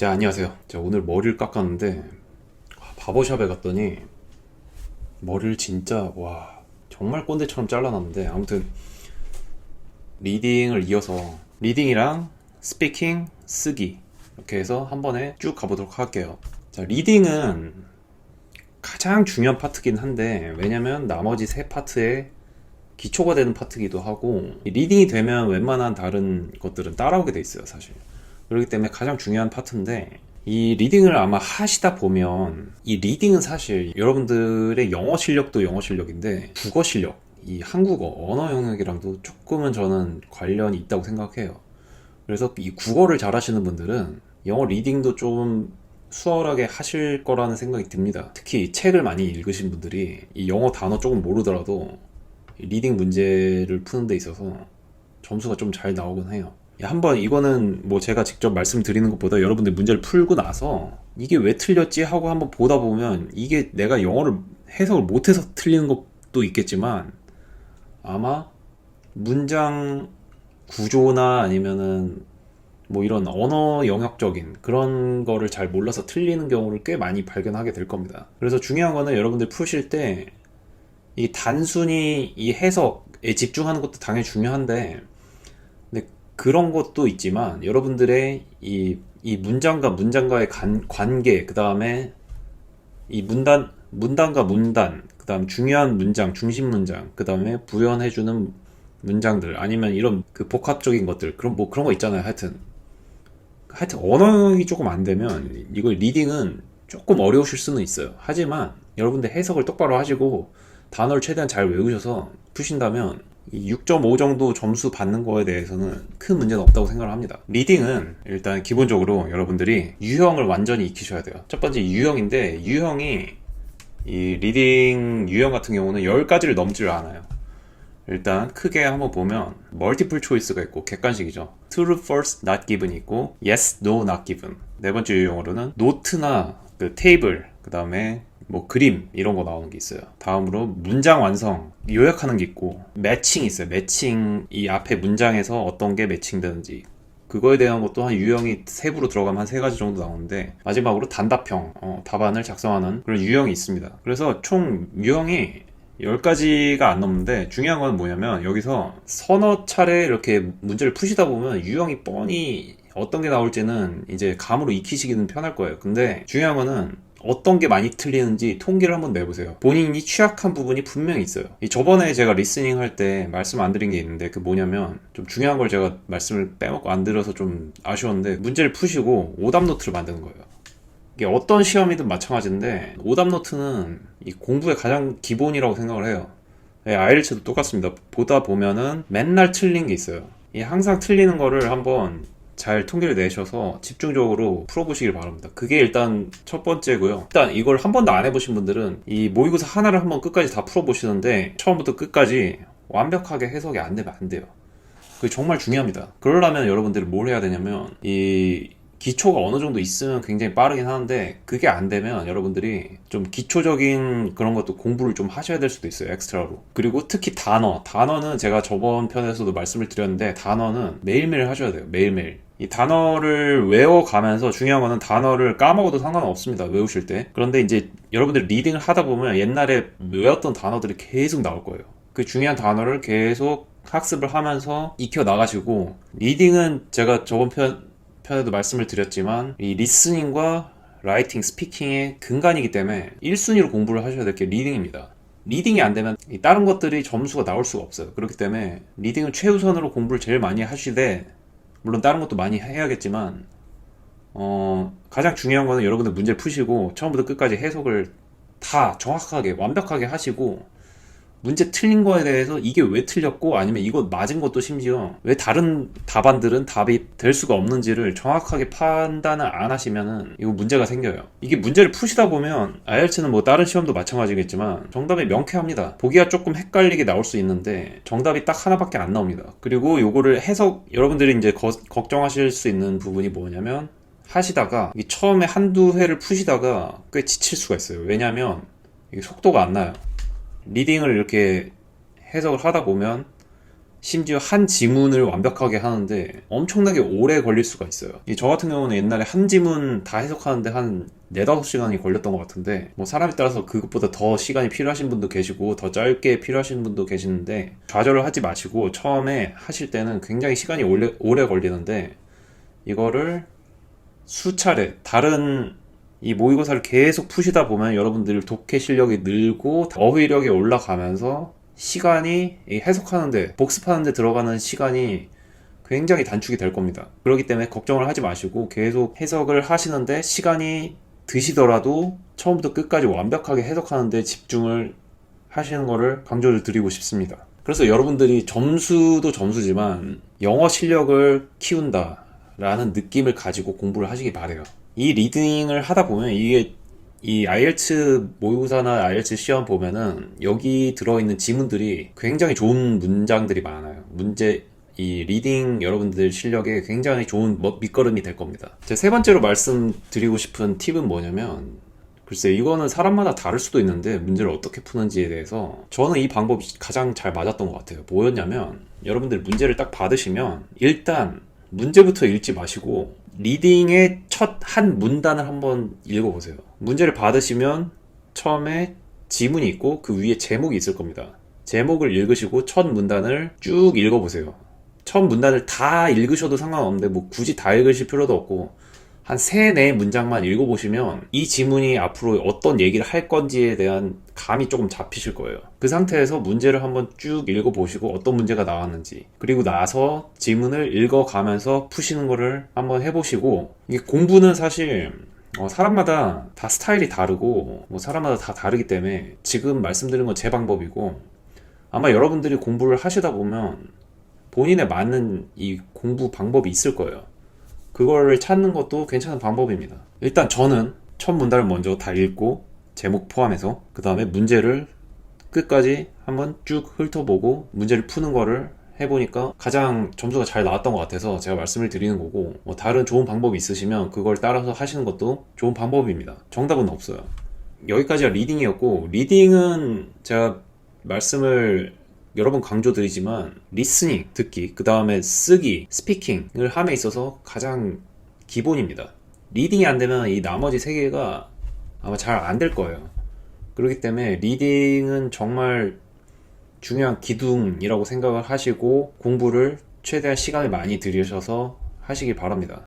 자, 안녕하세요. 자, 오늘 머리를 깎았는데, 아, 바버샵에 갔더니, 머리를 진짜, 와, 정말 꼰대처럼 잘라놨는데, 아무튼, 리딩을 이어서, 리딩이랑 스피킹, 쓰기, 이렇게 해서 한 번에 쭉 가보도록 할게요. 자, 리딩은 가장 중요한 파트긴 한데, 왜냐면 나머지 세 파트에 기초가 되는 파트기도 하고, 이 리딩이 되면 웬만한 다른 것들은 따라오게 돼 있어요, 사실. 그렇기 때문에 가장 중요한 파트인데 이 리딩을 아마 하시다 보면 이 리딩은 사실 여러분들의 영어 실력도 영어 실력인데 국어 실력, 이 한국어 언어 영역이랑도 조금은 저는 관련이 있다고 생각해요. 그래서 이 국어를 잘하시는 분들은 영어 리딩도 좀 수월하게 하실 거라는 생각이 듭니다. 특히 책을 많이 읽으신 분들이 이 영어 단어 조금 모르더라도 이 리딩 문제를 푸는 데 있어서 점수가 좀 잘 나오곤 해요. 야, 한번 이거는 뭐 제가 직접 말씀드리는 것보다 여러분들 문제를 풀고 나서 이게 왜 틀렸지 하고 한번 보다 보면 이게 내가 영어를 해석을 못해서 틀리는 것도 있겠지만 아마 문장 구조나 아니면은 뭐 이런 언어 영역적인 그런 거를 잘 몰라서 틀리는 경우를 꽤 많이 발견하게 될 겁니다. 그래서 중요한 거는 여러분들 푸실 때 이 단순히 이 해석에 집중하는 것도 당연히 중요한데 그런 것도 있지만 여러분들의 이, 이 문장과 문장과의 간- 관계 그 다음에 이 문단 문단과 문단 그 다음 중요한 문장 중심 문장 그 다음에 부연해주는 문장들 아니면 이런 그 복합적인 것들 그런 뭐 그런 거 있잖아요 하여튼. 하여튼 언어력이 조금 안 되면 이걸 리딩은 조금 어려우실 수는 있어요. 하지만 여러분들 해석을 똑바로 하시고 단어를 최대한 잘 외우셔서 푸신다면 이 6.5 정도 점수 받는 거에 대해서는 큰 문제는 없다고 생각을 합니다. 리딩은 일단 기본적으로 여러분들이 유형을 완전히 익히셔야 돼요. 첫 번째 유형인데 유형이 이 리딩 유형 같은 경우는 10가지를 넘지를 않아요. 일단 크게 한번 보면 멀티플 초이스가 있고 객관식이죠. True, false, not given 있고 Yes, no, not given. 네 번째 유형으로는 노트나 그 테이블 그 다음에 뭐 그림 이런 거 나오는 게 있어요. 다음으로 문장 완성 요약하는 게 있고 매칭 있어요. 매칭 이 앞에 문장에서 어떤 게 매칭되는지 그거에 대한 것도 한 유형이 세부로 들어가면 한 세 가지 정도 나오는데 마지막으로 단답형 어, 답안을 작성하는 그런 유형이 있습니다. 그래서 총 유형이 10가지가 안 넘는데 중요한 건 뭐냐면 여기서 서너 차례 이렇게 문제를 푸시다 보면 유형이 뻔히 어떤 게 나올지는 이제 감으로 익히시기는 편할 거예요. 근데 중요한 거는 어떤 게 많이 틀리는지 통계를 한번 내보세요. 본인이 취약한 부분이 분명히 있어요. 이 저번에 제가 리스닝 할 때 말씀 안 드린 게 있는데 그 뭐냐면 좀 중요한 걸 제가 말씀을 빼먹고 안 드려서 좀 아쉬웠는데 문제를 푸시고 오답 노트를 만드는 거예요. 이게 어떤 시험이든 마찬가지인데 오답 노트는 이 공부의 가장 기본이라고 생각을 해요. 예, 아이엘츠도 똑같습니다. 보다 보면은 맨날 틀린 게 있어요. 이 항상 틀리는 거를 한번 잘 통계를 내셔서 집중적으로 풀어보시길 바랍니다. 그게 일단 첫 번째고요. 일단 이걸 한 번도 안 해보신 분들은 이 모의고사 하나를 한번 끝까지 다 풀어보시는데 처음부터 끝까지 완벽하게 해석이 안 되면 안 돼요. 그게 정말 중요합니다. 그러려면 여러분들이 뭘 해야 되냐면 이 기초가 어느 정도 있으면 굉장히 빠르긴 하는데 그게 안 되면 여러분들이 좀 기초적인 그런 것도 공부를 좀 하셔야 될 수도 있어요 엑스트라로. 그리고 특히 단어. 단어는 제가 저번 편에서도 말씀을 드렸는데 단어는 매일매일 하셔야 돼요 매일매일. 이 단어를 외워가면서 중요한 거는 단어를 까먹어도 상관은 없습니다 외우실 때. 그런데 이제 여러분들 리딩을 하다 보면 옛날에 외웠던 단어들이 계속 나올 거예요. 그 중요한 단어를 계속 학습을 하면서 익혀 나가시고 리딩은 제가 저번 편 편에도 말씀을 드렸지만 이 리스닝과 라이팅, 스피킹의 근간이기 때문에 1순위로 공부를 하셔야 될 게 리딩입니다. 리딩이 안 되면 이 다른 것들이 점수가 나올 수가 없어요. 그렇기 때문에 리딩을 최우선으로 공부를 제일 많이 하시되 물론 다른 것도 많이 해야겠지만 어, 가장 중요한 거는 여러분들 문제를 푸시고 처음부터 끝까지 해석을 다 정확하게 완벽하게 하시고 문제 틀린 거에 대해서 이게 왜 틀렸고 아니면 이거 맞은 것도 심지어 왜 다른 답안들은 답이 될 수가 없는지를 정확하게 판단을 안 하시면은 이거 문제가 생겨요. 이게 문제를 푸시다 보면 IELTS는 뭐 다른 시험도 마찬가지겠지만 정답이 명쾌합니다. 보기가 조금 헷갈리게 나올 수 있는데 정답이 딱 하나밖에 안 나옵니다. 그리고 요거를 해석 여러분들이 이제 거- 걱정하실 수 있는 부분이 뭐냐면 하시다가 이 처음에 한두 회를 푸시다가 꽤 지칠 수가 있어요. 왜냐면 이게 속도가 안 나요. 리딩을 이렇게 해석을 하다 보면 심지어 한 지문을 완벽하게 하는데 엄청나게 오래 걸릴 수가 있어요. 이저 같은 경우는 옛날에 한 지문 다 해석하는데 한 4, 5시간이 걸렸던 것 같은데 뭐 사람에 따라서 그것보다 더 시간이 필요하신 분도 계시고 더 짧게 필요하신 분도 계시는데 좌절을 하지 마시고 처음에 하실 때는 굉장히 시간이 오래, 오래 걸리는데 이거를 수차례 다른 이 모의고사를 계속 푸시다 보면 여러분들 독해 실력이 늘고 어휘력이 올라가면서 시간이 이 해석하는데 복습하는데 들어가는 시간이 굉장히 단축이 될 겁니다. 그렇기 때문에 걱정을 하지 마시고 계속 해석을 하시는데 시간이 드시더라도 처음부터 끝까지 완벽하게 해석하는데 집중을 하시는 거를 강조를 드리고 싶습니다. 그래서 여러분들이 점수도 점수지만 영어 실력을 키운다라는 느낌을 가지고 공부를 하시기 바래요. 이 리딩을 하다 보면 이게 이 IELTS 모의고사나 IELTS 시험 보면은 여기 들어있는 지문들이 굉장히 좋은 문장들이 많아요. 문제 이 리딩 여러분들 실력에 굉장히 좋은 뭐- 밑거름이 될 겁니다. 제 세 번째로 말씀드리고 싶은 팁은 뭐냐면 글쎄 이거는 사람마다 다를 수도 있는데 문제를 어떻게 푸는지에 대해서 저는 이 방법이 가장 잘 맞았던 것 같아요. 뭐였냐면 여러분들 문제를 딱 받으시면 일단 문제부터 읽지 마시고 리딩의 첫 한 문단을 한번 읽어보세요. 문제를 받으시면 처음에 지문이 있고 그 위에 제목이 있을 겁니다. 제목을 읽으시고 첫 문단을 쭉 읽어보세요. 첫 문단을 다 읽으셔도 상관없는데 뭐 굳이 다 읽으실 필요도 없고 한 세 네 문장만 읽어보시면 이 지문이 앞으로 어떤 얘기를 할 건지에 대한 감이 조금 잡히실 거예요. 그 상태에서 문제를 한번 쭉 읽어보시고 어떤 문제가 나왔는지 그리고 나서 지문을 읽어가면서 푸시는 거를 한번 해보시고 이게 공부는 사실 어, 사람마다 다 스타일이 다르고 뭐 사람마다 다 다르기 때문에 지금 말씀드린 건 제 방법이고 아마 여러분들이 공부를 하시다 보면 본인에 맞는 이 공부 방법이 있을 거예요. 그거를 찾는 것도 괜찮은 방법입니다. 일단 저는 첫 문단을 먼저 다 읽고 제목 포함해서 그 다음에 문제를 끝까지 한번 쭉 훑어보고 문제를 푸는 거를 해보니까 가장 점수가 잘 나왔던 것 같아서 제가 말씀을 드리는 거고 뭐 다른 좋은 방법이 있으시면 그걸 따라서 하시는 것도 좋은 방법입니다. 정답은 없어요. 여기까지가 리딩이었고 리딩은 제가 말씀을 여러 번 강조드리지만 리스닝 듣기 그 다음에 쓰기 스피킹을 함에 있어서 가장 기본입니다. 리딩이 안 되면 이 나머지 세 개가 아마 잘 안 될 거예요. 그렇기 때문에 리딩은 정말 중요한 기둥이라고 생각을 하시고 공부를 최대한 시간을 많이 들이셔서 하시기 바랍니다.